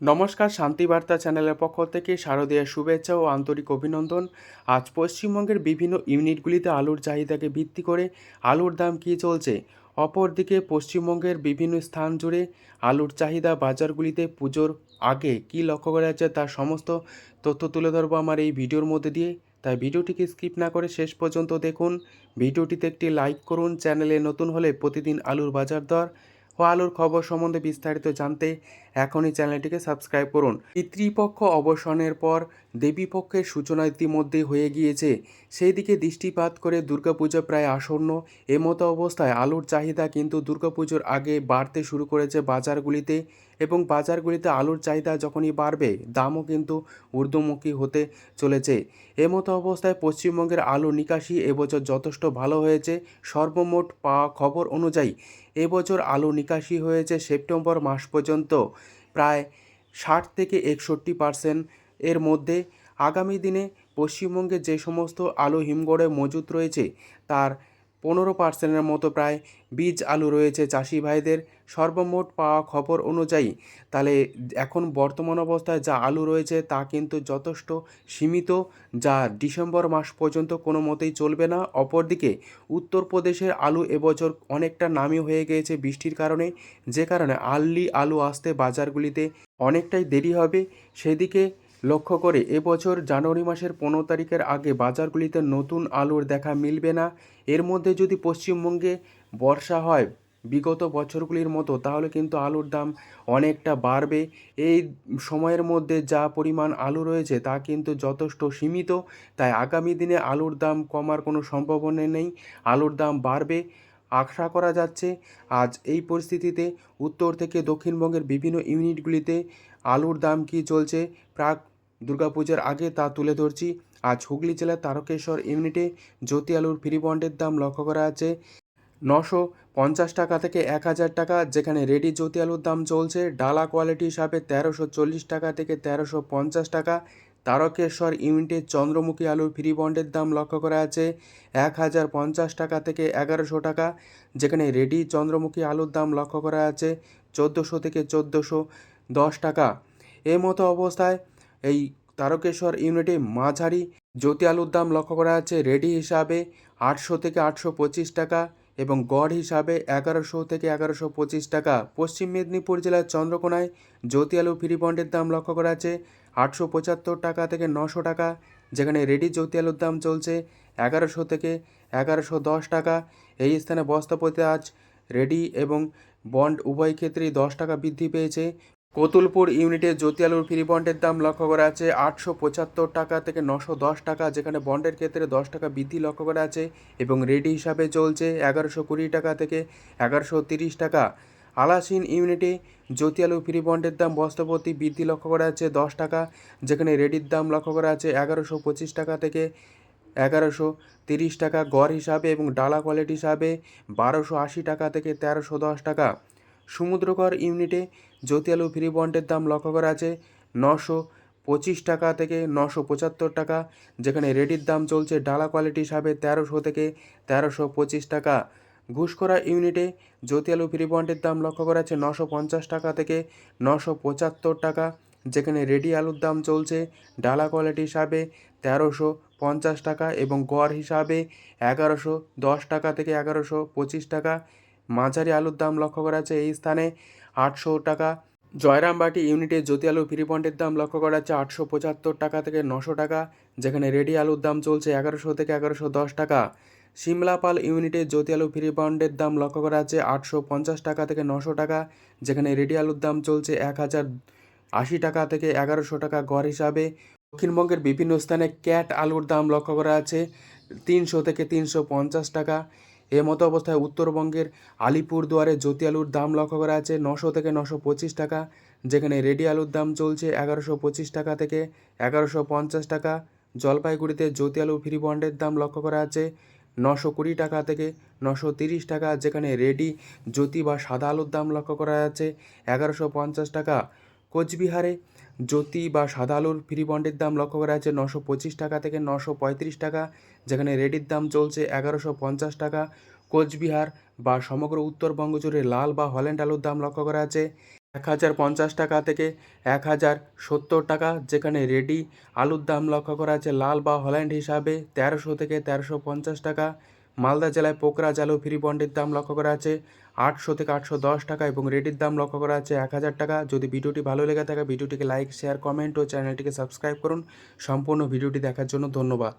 নমস্কার শান্তিবার্তা চ্যানেলের পক্ষ থেকে শারদীয় শুভেচ্ছা ও আন্তরিক অভিনন্দন। আজ পশ্চিমবঙ্গের বিভিন্ন ইউনিটগুলিতে আলুর চাহিদাকে ভিত্তি করে আলুর দাম কী চলছে? অপরদিকে পশ্চিমবঙ্গের বিভিন্ন স্থান জুড়ে আলুর চাহিদা বাজারগুলিতে পুজোর আগে কী লক্ষ্য করা যাচ্ছে তার সমস্ত তথ্য তুলে ধরবো আমার এই ভিডিওর মধ্যে দিয়ে। তাই ভিডিওটিকে স্কিপ না করে শেষ পর্যন্ত দেখুন। ভিডিওটিতে একটি লাইক করুন, চ্যানেলে নতুন হলে প্রতিদিন আলুর বাজার দর ও আলুর খবর সম্বন্ধে বিস্তারিত জানতে এখনই চ্যানেলটিকে সাবস্ক্রাইব করুন। পিতৃপক্ষ অবসানের পর দেবীপক্ষের সূচনা ইতিমধ্যেই হয়ে গিয়েছে। সেই দিকে দৃষ্টিপাত করে দুর্গাপূজা প্রায় আসন্ন। এমতো অবস্থায় আলুর চাহিদা কিন্তু দুর্গাপুজোর আগে বাড়তে শুরু করেছে বাজারগুলিতে এবং বাজারগুলিতে আলুর চাহিদা যখনই বাড়বে, দামও কিন্তু ঊর্ধ্বমুখী হতে চলেছে। এমতো অবস্থায় পশ্চিমবঙ্গের আলু নিকাশি এবছর যথেষ্ট ভালো হয়েছে। সর্বমোট পাওয়া খবর অনুযায়ী এবছর আলু নিকাশি হয়েছে সেপ্টেম্বর মাস পর্যন্ত। প্রায় ষাট থেকে একষট্টি পার্সেন্ট এর মধ্যে। আগামী দিনে পশ্চিমবঙ্গে যে সমস্ত আলু হিমঘরে মজুত রয়েছে, তার পনেরো পার্সেন্টের মতো প্রায় বীজ আলু রয়েছে। চাষি ভাইদের সর্বমোট পাওয়া খবর অনুযায়ী, তাহলে এখন বর্তমান অবস্থায় যা আলু রয়েছে তা কিন্তু যথেষ্ট সীমিত, যা ডিসেম্বর মাস পর্যন্ত কোনো মতেই চলবে না। অপরদিকে, উত্তরপ্রদেশের আলু এবছর অনেকটা নামি হয়ে গিয়েছে বৃষ্টির কারণে, যে কারণে আর্লি আলু আসতে বাজারগুলিতে অনেকটাই দেরি হবে। সেদিকে লক্ষ্য করে এবছর জানুয়ারি মাসের পনেরো তারিখের আগে বাজারগুলিতে নতুন আলুর দেখা মিলবে না। এর মধ্যে যদি পশ্চিমবঙ্গে বর্ষা হয় বিগত বছরগুলির মতো, তাহলে কিন্তু আলুর দাম অনেকটা বাড়বে। এই সময়ের মধ্যে যা পরিমাণ আলু রয়েছে, তা কিন্তু যথেষ্ট সীমিত। তাই আগামী দিনে আলুর দাম কমার কোনো সম্ভাবনা নেই। আলুর দাম বাড়বে, আশা করা যাচ্ছে। আজ এই পরিস্থিতিতে উত্তর থেকে দক্ষিণবঙ্গের বিভিন্ন ইউনিটগুলিতে আলুর দাম কী চলছে? প্রাক দুর্গাপূজার আগে তা তুলে ধরছি। আজ হুগলি জেলার তারকেশ্বর ইউনিটে জ্যোতি আলুর ফ্রি বন্ডের দাম লক্ষ্য করা আছে। নশো পঞ্চাশ টাকা থেকে এক হাজার টাকা, যেখানে রেডি জ্যোতি আলুর দাম চলছে। ডালা কোয়ালিটি হিসাবে তেরোশো চল্লিশ টাকা থেকে তেরোশো পঞ্চাশ টাকা। তারকেশ্বর ইউনিটে চন্দ্রমুখী আলুর ফ্রি বন্ডের দাম লক্ষ্য করা আছে। এক হাজার পঞ্চাশ টাকা থেকে এগারোশো টাকা, যেখানে রেডি চন্দ্রমুখী আলুর দাম লক্ষ্য করা আছে। চোদ্দোশো থেকে চোদ্দোশো দশ টাকা। এ মতো অবস্থায় এই তারকেশ্বর ইউনিটে মাঝারি জ্যোতি আলুর দাম লক্ষ্য করা আছে রেডি হিসাবে আটশো থেকে আটশো পঁচিশ টাকা এবং গড় হিসাবে এগারোশো থেকে এগারোশো পঁচিশ টাকা। পশ্চিম মেদিনীপুর জেলার চন্দ্রকোনায় জ্যোতি আলু ফ্রি বন্ডের দাম লক্ষ্য করা আছে আটশো পঁচাত্তর টাকা থেকে নশো টাকা। যেখানে রেডি জ্যোতি আলুর দাম চলছে এগারোশো থেকে এগারোশো দশ টাকা। এই স্থানে বস্তাপতি আজ রেডি এবং বন্ড উভয় ক্ষেত্রেই দশ টাকা বৃদ্ধি পেয়েছে। কতুলপুর ইউনিটে জ্যোতি আলুর ফ্রি বন্ডের দাম লক্ষ্য করা আছে আটশো পঁচাত্তর টাকা থেকে নশো দশ টাকা, যেখানে বন্ডের ক্ষেত্রে দশ টাকা বৃদ্ধি লক্ষ্য করা আছে এবং রেডি হিসাবে চলছে এগারোশো কুড়ি টাকা থেকে এগারোশো তিরিশ টাকা। আলাসিন ইউনিটে জ্যোতি আলু ফ্রি বন্ডের দাম বস্তাপতি বৃদ্ধি লক্ষ্য করা আছে দশ টাকা, যেখানে রেডির দাম লক্ষ্য করা আছে এগারোশো পঁচিশ টাকা থেকে এগারোশো তিরিশ টাকা গড় হিসাবে এবং ডালা কোয়ালিটি হিসাবে বারোশো আশি টাকা থেকে তেরোশো দশ টাকা। সমুদ্রকর ইউনিটে জ্যোতি আলু ফ্রি বন্ডের দাম লক্ষ্য করা আছে নশো পঁচিশ টাকা থেকে নশো পঁচাত্তর টাকা, যেখানে রেডির দাম চলছে ডালা কোয়ালিটি হিসাবে তেরোশো থেকে তেরোশো পঁচিশ টাকা। ঘুষকরা ইউনিটে জ্যোতি আলু ফ্রি বন্ডের দাম লক্ষ্য করা আছে নশো পঞ্চাশ টাকা থেকে নশো পঁচাত্তর টাকা, যেখানে রেডি আলুর দাম চলছে ডালা কোয়ালিটি হিসাবে তেরোশো পঞ্চাশ টাকা এবং গড় হিসাবে এগারোশো দশ টাকা থেকে এগারোশো পঁচিশ টাকা মাঝারি আলুর দাম লক্ষ্য করা আছে এই স্থানে আটশো টাকা। জয়রামবাটি ইউনিটে জ্যোতি আলু ফ্রি বন্ডের দাম লক্ষ্য করা যাচ্ছে আটশো পঁচাত্তর টাকা থেকে নশো টাকা, যেখানে রেডি আলুর দাম চলছে এগারোশো থেকে এগারোশো দশ টাকা। সিমলাপাল ইউনিটে জ্যোতি আলু ফ্রি বন্ডের দাম লক্ষ্য করা যাচ্ছে আটশো পঞ্চাশ টাকা থেকে নশো টাকা, যেখানে রেডি আলুর দাম চলছে এক হাজার আশি টাকা থেকে এগারোশো টাকা গড় হিসাবে। দক্ষিণবঙ্গের বিভিন্ন স্থানে ক্যাট আলুর দাম লক্ষ্য করা আছে তিনশো থেকে তিনশো পঞ্চাশ টাকা এ মতো অবস্থায় উত্তরবঙ্গের আলিপুরদুয়ারে জ্যোতি আলুর দাম লক্ষ্য করা আছে নশো থেকে নশো পঁচিশ টাকা, যেখানে রেডি আলুর দাম চলছে এগারোশো পঁচিশ টাকা থেকে এগারোশো পঞ্চাশ টাকা। জলপাইগুড়িতে জ্যোতি আলু ফ্রি বন্ডের দাম লক্ষ্য করা আছে নশো কুড়ি টাকা থেকে নশো তিরিশ টাকা, যেখানে রেডি, জ্যোতি বা সাদা আলুর দাম লক্ষ্য করা আছে এগারোশো পঞ্চাশ টাকা। কোচবিহারে জ্যোতি বা সাদা আলুর ফ্রি বন্ডের দাম লক্ষ্য করা আছে নশো পঁচিশ টাকা থেকে নশো পঁয়ত্রিশ টাকা, যেখানে রেডির দাম চলছে এগারোশো পঞ্চাশ টাকা। কোচবিহার বা সমগ্র উত্তরবঙ্গ জুড়ে লাল বা হল্যান্ড আলুর দাম লক্ষ্য করা আছে এক হাজার পঞ্চাশ টাকা থেকে এক হাজার সত্তর টাকা, যেখানে রেডি আলুর দাম লক্ষ্য করা আছে লাল বা হল্যান্ড হিসাবে তেরোশো থেকে তেরোশো পঞ্চাশ টাকা। মালদা জেলায় পোকরা জালু ফ্রি বন্ডের দাম লক্ষ্য করা আছে আটশো থেকে আটশো দশ টাকা এবং রেডির দাম লক্ষ্য করা আছে এক হাজার টাকা। যদি ভিডিওটি ভালো লেগে থাকে, ভিডিওটিকে লাইক, শেয়ার, কমেন্ট ও চ্যানেলটিকে সাবস্ক্রাইব করুন। সম্পূর্ণ ভিডিওটি দেখার জন্য ধন্যবাদ।